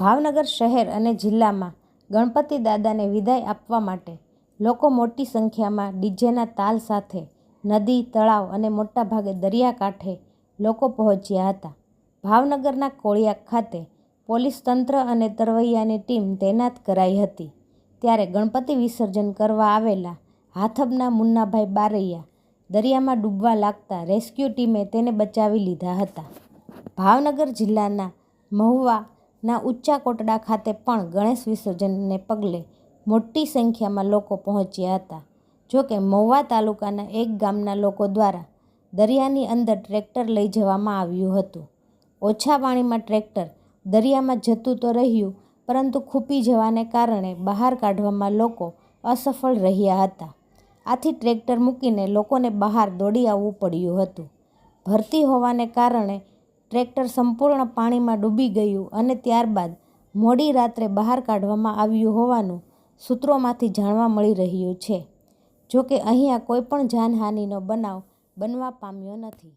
ભાવનગર શહેર અને જિલ્લામાં ગણપતિ દાદાને વિદાય આપવા માટે લોકો મોટી સંખ્યામાં ડીજેના તાલ સાથે નદી, તળાવ અને મોટાભાગે દરિયાકાંઠે લોકો પહોંચ્યા હતા. ભાવનગરના કોળિયાક ખાતે પોલીસ તંત્ર અને તરવૈયાની ટીમ તૈનાત કરાઈ હતી. ત્યારે ગણપતિ વિસર્જન કરવા આવેલા હાથબના મુન્નાભાઈ બારૈયા દરિયામાં ડૂબવા લાગતા રેસ્ક્યુ ટીમે તેને બચાવી લીધા હતા. ભાવનગર જિલ્લાના મહુવાના ઊંચા કોટડા ખાતે પણ ગણેશ વિસર્જનને પગલે મોટી સંખ્યામાં લોકો પહોંચ્યા હતા. જોકે મહુવા તાલુકાના એક ગામના લોકો દ્વારા દરિયાની અંદર ટ્રેક્ટર લઈ જવામાં આવ્યું હતું. ઓછા પાણીમાં ટ્રેક્ટર દરિયામાં જતું તો રહ્યું, પરંતુ ખૂંપી જવાને કારણે બહાર કાઢવામાં લોકો અસફળ રહ્યા હતા. આથી ટ્રેક્ટર મૂકીને લોકોને બહાર દોડી આવવું પડ્યું હતું. ભરતી હોવાને કારણે ટ્રેક્ટર સંપૂર્ણ પાણીમાં ડૂબી ગયું અને ત્યારબાદ મોડી રાત્રે બહાર કાઢવામાં આવ્યું હોવાનું સૂત્રોમાંથી જાણવા મળી રહ્યું છે. જોકે અહીંયા કોઈપણ જાનહાનિનો બનાવ બનવા પામ્યો નથી.